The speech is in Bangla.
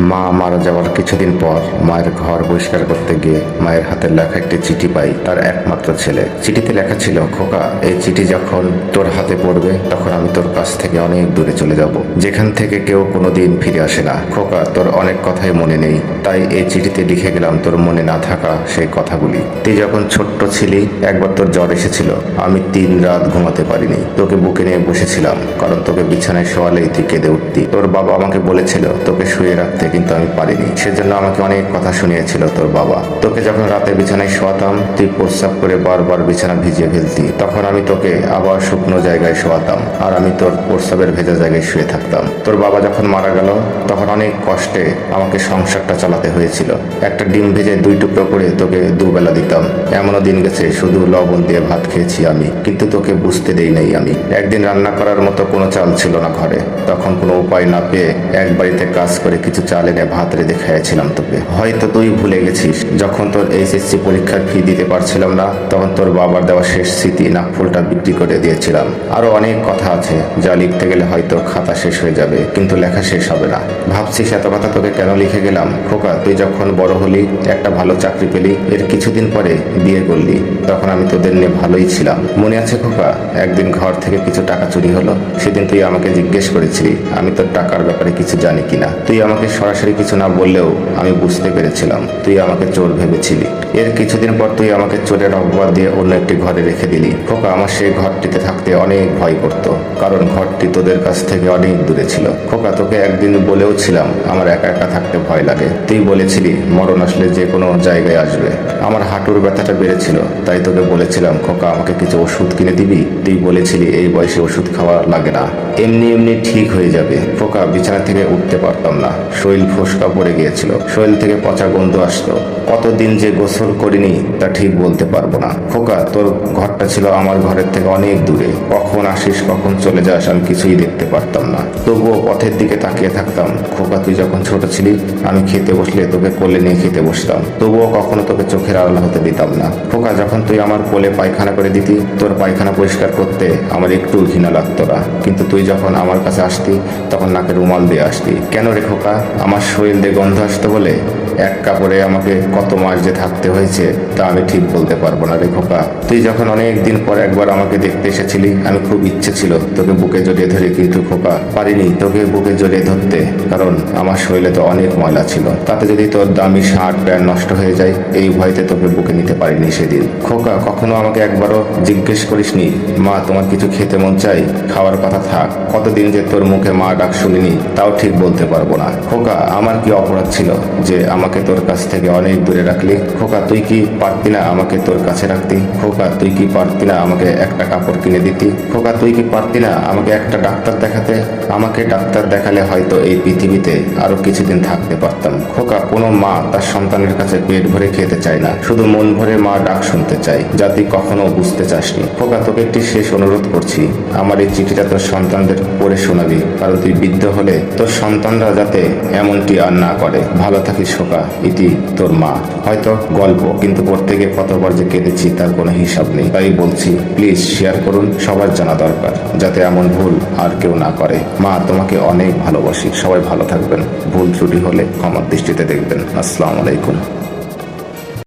মা মারা যাওয়ার কিছুদিন পর মায়ের ঘর বহিষ্কার করতে গিয়ে মায়ের হাতের লেখা একটি চিঠি পাই তার একমাত্র ছেলে। চিঠিতে লেখা ছিল, খোকা, এই চিঠি যখন তোর হাতে পড়বে তখন আমি তোর কাছ থেকে অনেক দূরে চলে যাব। যেখান থেকে কেউ কোনোদিন ফিরে আসে না। খোকা, তোর অনেক কথাই মনে নেই। তাই এই চিঠিতে লিখে গেলাম, তোর মনে না থাকা সেই কথাগুলি। তুই যখন ছোট্ট ছিলি, একবার তোর জ্বর এসেছিল। আমি তিন রাত ঘুমাতে পারিনি। তোকে বুকে নিয়ে বসেছিলাম, কারণ তোকে বিছানায় শোয়ালেই তুই কেঁদে উঠতি। তোর বাবা আমাকে বলেছিল, তোকে শুয়ে রাখতে কিন্তু আমি পারিনি। সেজন্য আমাকে অনেক কথা শুনিয়েছিল তোর বাবা। তোকে যখন রাতে বিছানায় শোয়াতাম, তুই প্রস্রাব করে বারবার বিছানা ভিজিয়ে ফেলতি। তখন আমি তোকে আবার শুকনো জায়গায় শোয়াতাম, আর আমি তোর প্রস্রাবের ভেজা জায়গায় শুয়ে থাকতাম। তোর বাবা যখন মারা গেল, তখন অনেক কষ্টে আমাকে সংসারটা চালাতে হয়েছিল। একটা ডিম ভেজে দুই টুকরো করে তোকে দুবেলা দিতাম। এমনও দিন গেছে, শুধু লবণ দিয়ে ভাত খেয়েছি আমি। কিন্তু তোকে বুঝতে দেই নাই আমি। একদিন রান্না করার মতো কোনো চাল ছিল না ঘরে। তখন কোনো উপায় না পেয়ে এক বাড়িতে কাজ করে কিছু চাল এনে ভাত রেঁধে খাইয়েছিলাম তোকে। হয়তো তুই ভুলে গেছিস, যখন তোর এইচএসসি পরীক্ষার ফি দিতে পারছিলাম না, তখন তোর বাবার দেওয়া শেষ স্মৃতি নাকফুলটা বিক্রি করে দিয়েছিলাম। আরও অনেক কথা আছে, যা লিখতে গেলে হয়তো খাতা শেষ হয়ে যাবে, কিন্তু লেখা শেষ হবে না। ভাবছিস এত কথা তোকে কেন লিখে গেলাম? খোকা তুই যখন বড় হলি, একটা ভালো চাকরি পেলি, এর কিছুদিন পরে বিয়ে করলি, তখন আমি তোদের নিয়ে ভালোই ছিলাম। মনে আছে খোকা, একদিন ঘর থেকে কিছু টাকা চুরি হলো, সেদিন তুই আমাকে জিজ্ঞেস করেছিলি, আমি তোর টাকার ব্যাপারে কিছু জানি কিনা। তুই আমাকে সরাসরি কিছু না বললেও আমি বুঝতে পেরেছিলাম, তুই আমাকে চোর ভেবেছিলি। এর কিছুদিন পর তুই আমাকে চোরের অপবাদ দিয়ে অন্য একটি ঘরে রেখে দিলি। খোকা, আমার সেই ঘরটিতে থাকতে অনেক ভয় করত, কারণ ঘরটি তোদের কাছ থেকে অনেক দূরে ছিল। খোকা, তোকে একদিন বলেও ছিলাম, আমার একা একা থাকতে ভয় লাগে। তুই বলেছিলি, মরণ আসলে যে কোনো জায়গায় আসবে। আমার হাঁটুর ব্যথাটা বেড়েছিল, তাই তোকে বলেছিলাম, খোকা, আমাকে কিছু ওষুধ কিনে দিবি? তুই বলেছিলি, এই বয়সে ওষুধ খাওয়া লাগে না। এমনি এমনি ঠিক হয়ে যাবে। খোকা, বিছানা থেকে উঠতে পারতাম না। শরীর ফোসকা পড়ে গিয়েছিল। শরীর থেকে পচা গন্ধ আসতো। কতদিন যে গোসল করিনি, তা ঠিক বলতে পারব না। খোকা, তোর ঘরটা ছিল আমার ঘরের থেকে অনেক দূরে। কখন আসিস, কখন চলে যাস, আমি কিছুই দেখতে পারতাম না। তবুও পথের দিকে তাকিয়ে থাকতাম। খোকা, তুই যখন ছোট ছিলি, আমি খেতে বসলে তোকে কোলে নিয়ে খেতে বসতাম। তবুও কখনো তোকে চোখের আড়াল হতে দিতাম না। খোকা, যখন তুই আমার কোলে পায়খানা করে দিতি, তোর পায়খানা পরিষ্কার করতে আমার একটু ঘৃণা লাগতো না। কিন্তু তুই যখন আমার কাছে আসতি, তখন নাকে রুমাল দিয়ে আসতি। কেন রে খোকা? আমার শরীর দিয়ে গন্ধ আসতো বলে? এক কাপড়ে আমাকে কত মাস যে থাকতে হয়েছে, তা আমি ঠিক বলতে পারব না রে খোকা। তুই যখন অনেক দিন পর একবার আমাকে দেখতে এসেছিলি, আমি খুব ইচ্ছে ছিল তোকে বুকে জড়িয়ে ধরে, কিন্তু খোকা, পারিনি তোকে বুকে জড়িয়ে ধরতে, কারণ আমার শরীরে তো অনেক ময়লা ছিল। তাতে যদি তোর দামি শার্ট, প্যান্ট নষ্ট হয়ে যায়, এই ভয়তে তোকে বুকে নিতে পারিনি সেদিন। খোকা, কখনো আমাকে একবারও জিজ্ঞেস করিসনি, মা, তোমার কিছু খেতে মন চাই? খাওয়ার কথা থাক। কতদিন যে তোর মুখে মা ডাক শুনিনি, তাও ঠিক বলতে পারব না। খোকা, আমার কি অপরাধ ছিল যে আমাকে তোর কাছ থেকে অনেক দূরে রাখলি। খোকা, তুই কি পারতি না আমাকে তোর কাছে রাখতি? খোকা, তুই কি পারতি না আমাকে একটা কাপড় কিনে দিতি? খোকা, তুই কি পারতি না আমাকে একটা ডাক্তার দেখাতে? আমাকে ডাক্তার দেখালে হয়তো এই পৃথিবীতে আরও কিছুদিন থাকতে পারতাম। খোকা, কোনো মা তার সন্তানের কাছে পেট ভরে খেতে চায় না। শুধু মন ভরে মা ডাক শুনতে চায়, যা তুই কখনো বুঝতে চাসনি। খোকা, তোকে একটি শেষ অনুরোধ করছি। আমার এই চিঠিটা তোর সন্তানদের পড়ে শোনাবি, কারণ তুই বৃদ্ধ হলে তোর সন্তানরা যাতে এমনটি আর না করে। ভালো থাকিস খোকা ইতি তোর মা। হয়তো গল্প, কিন্তু প্রত্যেকে কতবার যে কেঁদেছি তার কোনো হিসাব নেই। তাই বলছি প্লিজ শেয়ার করুন, সবার জানা দরকার, যাতে এমন ভুল আর কেউ না করে। মা, তোমাকে অনেক ভালোবাসি, সবাই ভালো থাকবেন। ভুল ত্রুটি হলে ক্ষমার দৃষ্টিতে দেখবেন। আসসালামু আলাইকুম।